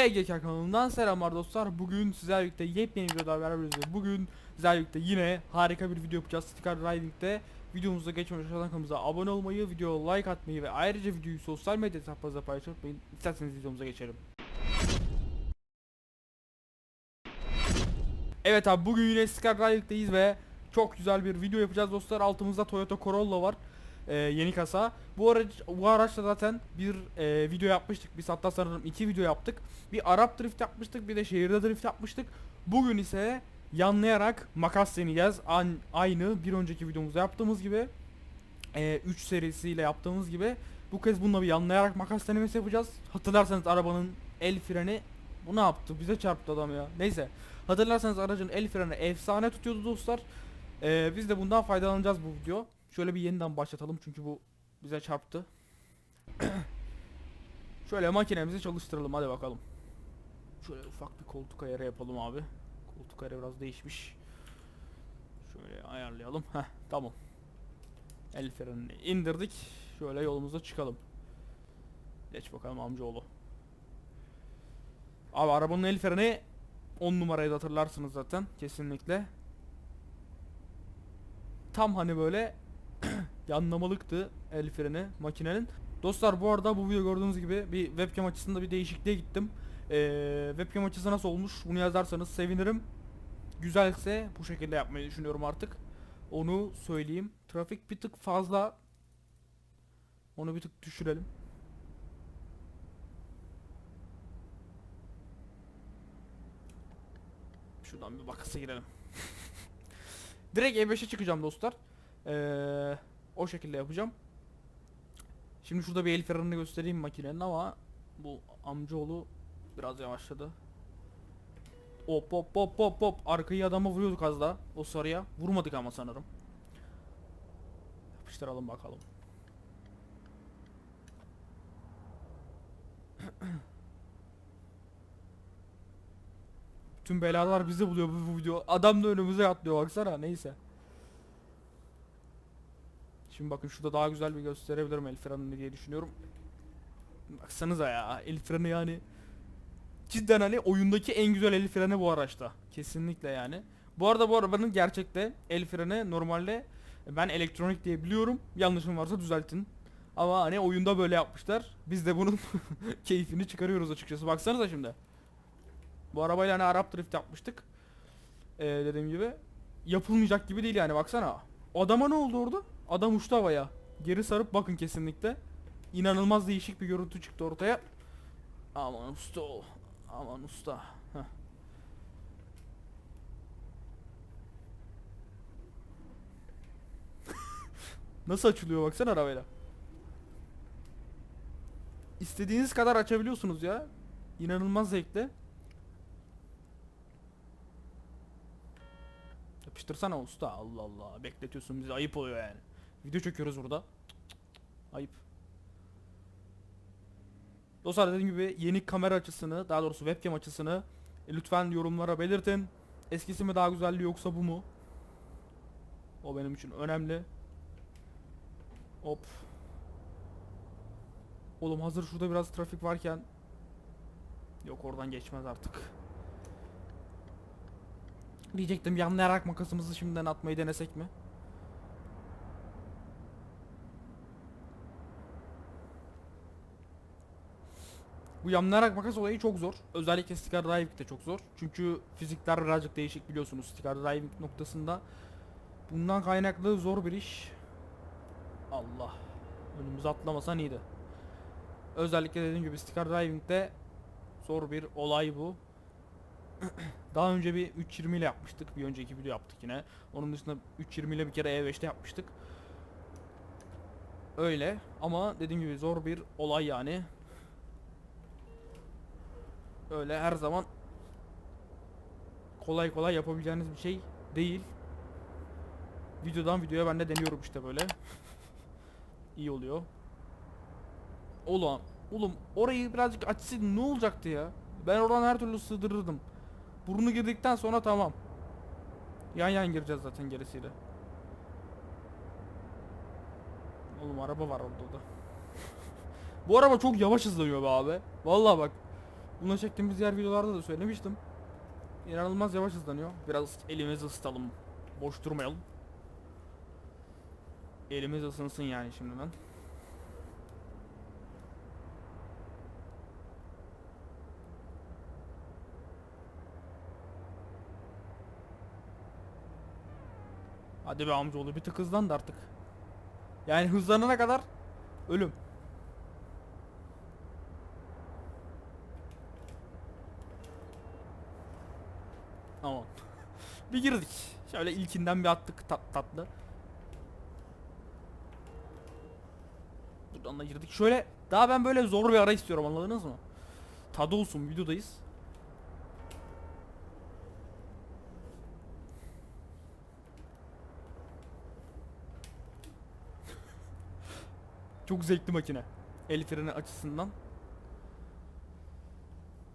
TGK kanalından selamlar dostlar. Bugün sizlerle birlikte yepyeni bir videoda beraberiz. Bugün sizlerle birlikte yine harika bir video yapacağız. Sticker Riding'de videomuza geçmeden aşağıdan kanalımıza abone olmayı, videoya like atmayı ve ayrıca videoyu sosyal medya hesaplarınızda paylaşmayı unutmayın. İsterseniz videomuza geçelim. Evet abi bugün yine Sticker Riding'deyiz ve çok güzel bir video yapacağız dostlar. Altımızda Toyota Corolla var. Ee, yeni kasa. Bu araç bu araçla zaten bir e, video yapmıştık. Biz hatta sanırım iki video yaptık. Bir Arap drift yapmıştık, bir de şehirde drift yapmıştık. Bugün ise yanlayarak makas deneyeceğiz. An, aynı bir önceki videomuzda yaptığımız gibi 3 serisiyle yaptığımız gibi bu kez bununla bir yanlayarak makas denemesi yapacağız. Hatırlarsanız arabanın el freni bu ne yaptı? Bize çarptı adam ya. Neyse. Hatırlarsanız aracın el freni efsane tutuyordu dostlar. Ee, biz de bundan faydalanacağız bu video. Şöyle bir yeniden başlatalım çünkü bu bize çarptı. Şöyle makinemizi çalıştıralım hadi bakalım. Şöyle ufak bir koltuk ayarı yapalım abi. Koltuk ayarı biraz değişmiş. Şöyle ayarlayalım. Heh tamam. El frenini indirdik. Şöyle yolumuza çıkalım. Geç bakalım amcaoğlu. Abi arabanın el freni 10 numarayı da hatırlarsınız zaten kesinlikle. Tam hani böyle yanlamalıktı el freni makinenin. Dostlar bu arada bu video gördüğünüz gibi bir webcam açısında bir değişikliğe gittim. Ee, webcam açısı nasıl olmuş bunu yazarsanız sevinirim. Güzelse bu şekilde yapmayı düşünüyorum artık. Onu söyleyeyim. Trafik bir tık fazla. Onu bir tık düşürelim. Şuradan bir bakası girelim. Direkt E5'e çıkacağım dostlar. Ee, o şekilde yapacağım. Şimdi şurada bir el frenini göstereyim makinenin ama bu amcaoğlu biraz yavaşladı. Hop hop hop hop hop arkayı adama vuruyorduk az daha o sarıya. Vurmadık ama sanırım. Yapıştıralım bakalım. Tüm belalar bizi buluyor bu, video. Adam da önümüze atlıyor baksana neyse. Şimdi bakın şurada daha güzel bir gösterebilirim el diye düşünüyorum. Baksanıza ya el yani. Cidden hani oyundaki en güzel el bu araçta. Kesinlikle yani. Bu arada bu arabanın gerçekte el normalde ben elektronik diye biliyorum. Yanlışım varsa düzeltin. Ama hani oyunda böyle yapmışlar. Biz de bunun keyfini çıkarıyoruz açıkçası. Baksanıza şimdi. Bu arabayla hani Arap drift yapmıştık. Ee, dediğim gibi. Yapılmayacak gibi değil yani baksana. Adama ne oldu orada? Adam uçtu havaya. Geri sarıp bakın kesinlikle. İnanılmaz değişik bir görüntü çıktı ortaya. Aman usta ol. Aman usta. Heh. Nasıl açılıyor baksana arabayla. İstediğiniz kadar açabiliyorsunuz ya. İnanılmaz zevkli. Yapıştırsana usta. Allah Allah. Bekletiyorsun bizi. Ayıp oluyor yani. Video çekiyoruz burada. Ayıp. Dostlar dediğim gibi yeni kamera açısını, daha doğrusu webcam açısını e, lütfen yorumlara belirtin. Eskisi mi daha güzeldi yoksa bu mu? O benim için önemli. Hop. Oğlum hazır şurada biraz trafik varken Yok oradan geçmez artık. Diyecektim yanlayarak makasımızı şimdiden atmayı denesek mi? Bu yanlayarak makas olayı çok zor. Özellikle sticker driving'de çok zor. Çünkü fizikler birazcık değişik biliyorsunuz sticker driving noktasında. Bundan kaynaklı zor bir iş. Allah. Önümüze atlamasan iyiydi. Özellikle dediğim gibi sticker driving'de zor bir olay bu. Daha önce bir 3.20 ile yapmıştık. Bir önceki video yaptık yine. Onun dışında 3.20 ile bir kere E5'te yapmıştık. Öyle ama dediğim gibi zor bir olay yani. Öyle her zaman kolay kolay yapabileceğiniz bir şey değil. Videodan videoya ben de deniyorum işte böyle. İyi oluyor. Oğlum, oğlum orayı birazcık açsaydın ne olacaktı ya? Ben oradan her türlü sığdırırdım. Burnu girdikten sonra tamam. Yan yan gireceğiz zaten gerisiyle. Oğlum araba var orada da. Bu araba çok yavaş hızlanıyor be abi. Vallahi bak. Bunu çektiğimiz diğer videolarda da söylemiştim. İnanılmaz yavaş hızlanıyor. Biraz elimizi ısıtalım. Boş durmayalım. Elimiz ısınsın yani şimdiden. Hadi be amcaoğlu bir tık hızlandı artık. Yani hızlanana kadar ölüm. Aman. bir girdik. Şöyle ilkinden bir attık tat tatlı. Buradan da girdik. Şöyle daha ben böyle zor bir ara istiyorum anladınız mı? Tadı olsun videodayız. Çok zevkli makine. El freni açısından.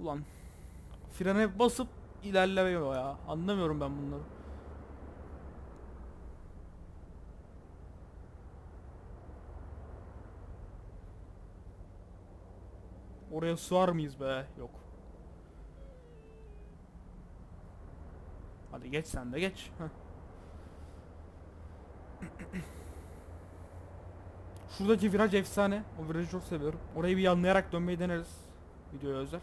Ulan frene basıp ilerlemiyor ya. Anlamıyorum ben bunları. Oraya sığar mıyız be? Yok. Hadi geç sen de geç. Şuradaki viraj efsane. O virajı çok seviyorum. Orayı bir yanlayarak dönmeyi deneriz. Videoya özel.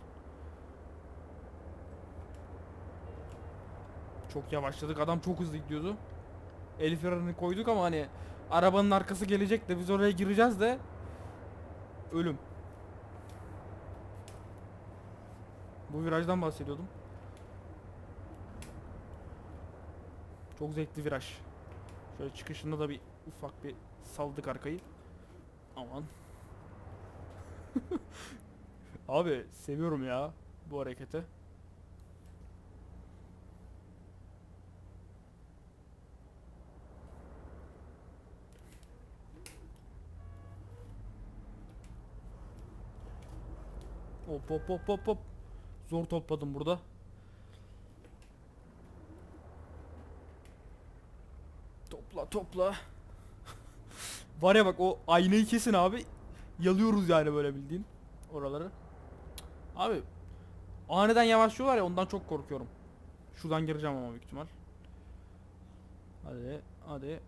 Çok yavaşladık. Adam çok hızlı gidiyordu. El frenini koyduk ama hani arabanın arkası gelecek de biz oraya gireceğiz de ölüm. Bu virajdan bahsediyordum. Çok zevkli viraj. Şöyle çıkışında da bir ufak bir saldık arkayı. Aman. Abi seviyorum ya bu hareketi. Hop hop hop hop hop. Zor topladım burada. Topla topla. Var ya bak o aynayı kesin abi. Yalıyoruz yani böyle bildiğin oraları. Abi aniden yavaşlıyorlar ya ondan çok korkuyorum. Şuradan gireceğim ama büyük ihtimal. Hadi hadi.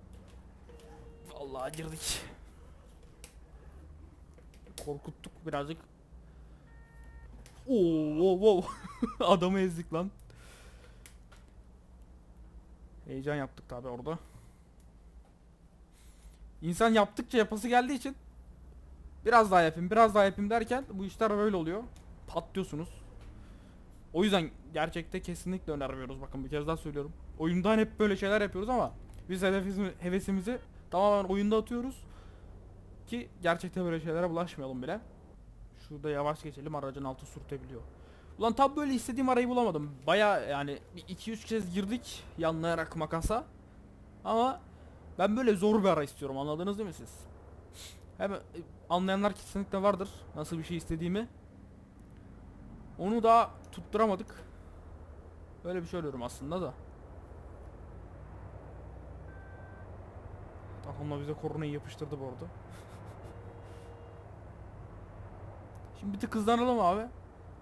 Vallahi girdik. Korkuttuk birazcık. Oo, wow, wow. Adamı ezdik lan. Heyecan yaptık tabi orada. İnsan yaptıkça yapası geldiği için biraz daha yapayım, biraz daha yapayım derken bu işler böyle oluyor. Patlıyorsunuz. O yüzden gerçekte kesinlikle önermiyoruz. Bakın bir kez daha söylüyorum. Oyundan hep böyle şeyler yapıyoruz ama biz hedefimizi, hevesimizi tamamen oyunda atıyoruz. Ki gerçekte böyle şeylere bulaşmayalım bile. Şurada yavaş geçelim aracın altı sürtebiliyor. Ulan tam böyle istediğim arayı bulamadım. Baya yani 2-3 kez girdik yanlayarak makasa. Ama ben böyle zor bir ara istiyorum anladınız değil mi siz? Hem e, anlayanlar kesinlikle vardır nasıl bir şey istediğimi. Onu daha tutturamadık. Böyle bir şey arıyorum aslında da. Takımla bize koronayı yapıştırdı bu arada. Şimdi bir tık hızlanalım abi.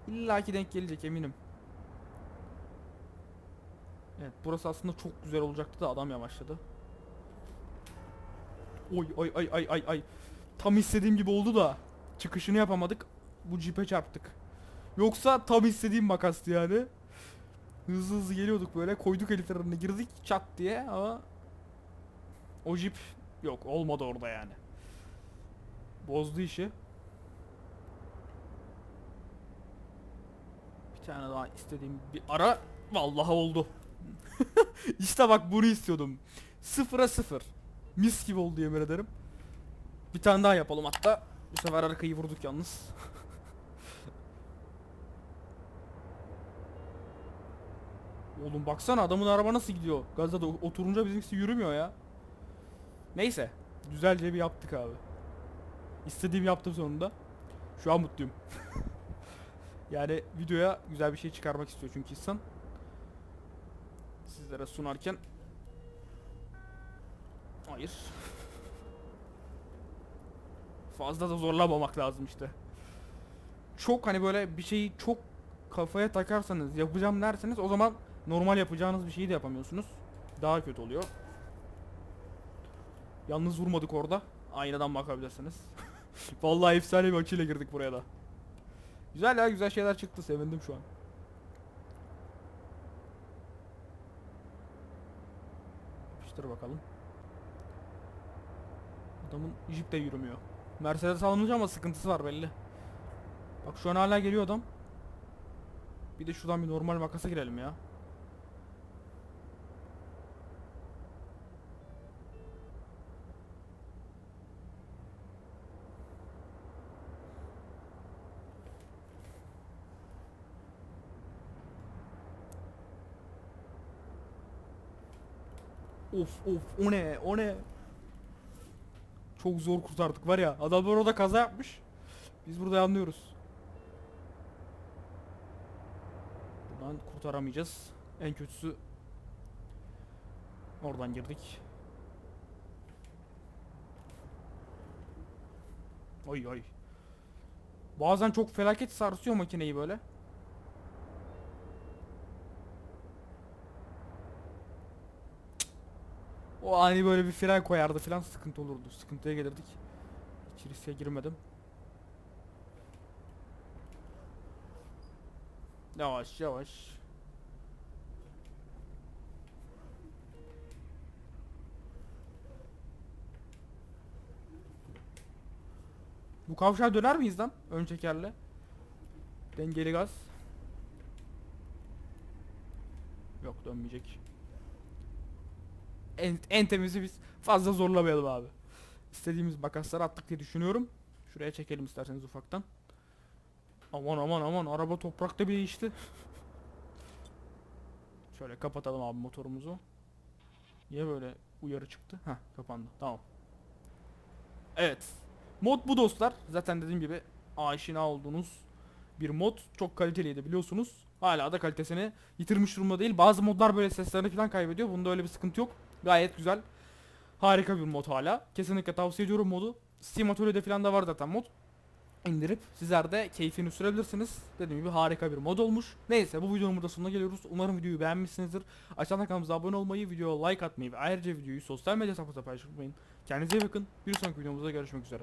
İlla ki denk gelecek eminim. Evet burası aslında çok güzel olacaktı da adam yavaşladı. Oy ay ay ay ay ay. Tam istediğim gibi oldu da çıkışını yapamadık. Bu cipe çarptık. Yoksa tam istediğim makastı yani. Hızlı hızlı geliyorduk böyle koyduk el frenine girdik çat diye ama o jip yok olmadı orada yani. Bozdu işi. Bir tane daha istediğim bir ara vallahi oldu. işte bak bunu istiyordum. Sıfıra sıfır. Mis gibi oldu yemin ederim. Bir tane daha yapalım hatta. Bu sefer arkayı vurduk yalnız. Oğlum baksana adamın araba nasıl gidiyor. Gazda da oturunca bizimkisi yürümüyor ya. Neyse. Güzelce bir yaptık abi. İstediğimi yaptım sonunda. Şu an mutluyum. yani videoya güzel bir şey çıkarmak istiyor çünkü insan. Sizlere sunarken Hayır. Fazla da zorlamamak lazım işte. Çok hani böyle bir şeyi çok kafaya takarsanız yapacağım derseniz o zaman normal yapacağınız bir şeyi de yapamıyorsunuz. Daha kötü oluyor. Yalnız vurmadık orada. Aynadan bakabilirsiniz. Vallahi efsane bir açıyla girdik buraya da. Güzel ya güzel şeyler çıktı sevindim şu an. Yapıştır bakalım. Adamın jip de yürümüyor. Mercedes alınca ama sıkıntısı var belli. Bak şu an hala geliyor adam. Bir de şuradan bir normal makasa girelim ya. Of of o ne o ne. Çok zor kurtardık var ya. Adamlar orada kaza yapmış. Biz burada yanlıyoruz. Buradan kurtaramayacağız. En kötüsü oradan girdik. Oy oy. Bazen çok felaket sarsıyor makineyi böyle. Ani böyle bir fren koyardı falan sıkıntı olurdu. Sıkıntıya gelirdik. Hiç riske girmedim. Yavaş yavaş. Bu kavşağa döner miyiz lan? Ön çekerle. Dengeli gaz. Yok dönmeyecek. En, en temizi biz fazla zorlamayalım abi. İstediğimiz makasları attık diye düşünüyorum. Şuraya çekelim isterseniz ufaktan. Aman aman aman araba toprakta bir değişti. Şöyle kapatalım abi motorumuzu. Niye böyle uyarı çıktı? Heh kapandı tamam. Evet. Mod bu dostlar. Zaten dediğim gibi aşina olduğunuz bir mod. Çok kaliteliydi biliyorsunuz. Hala da kalitesini yitirmiş durumda değil. Bazı modlar böyle seslerini falan kaybediyor. Bunda öyle bir sıkıntı yok. Gayet güzel. Harika bir mod hala. Kesinlikle tavsiye ediyorum modu. Steam Atölye'de falan da var zaten mod. İndirip sizler de keyfini sürebilirsiniz. Dediğim gibi harika bir mod olmuş. Neyse bu videonun burada sonuna geliyoruz. Umarım videoyu beğenmişsinizdir. Aşağıdan kanalımıza abone olmayı, videoya like atmayı ve ayrıca videoyu sosyal medya hesaplarınızda paylaşmayı unutmayın. Kendinize iyi bakın. Bir sonraki videomuzda görüşmek üzere.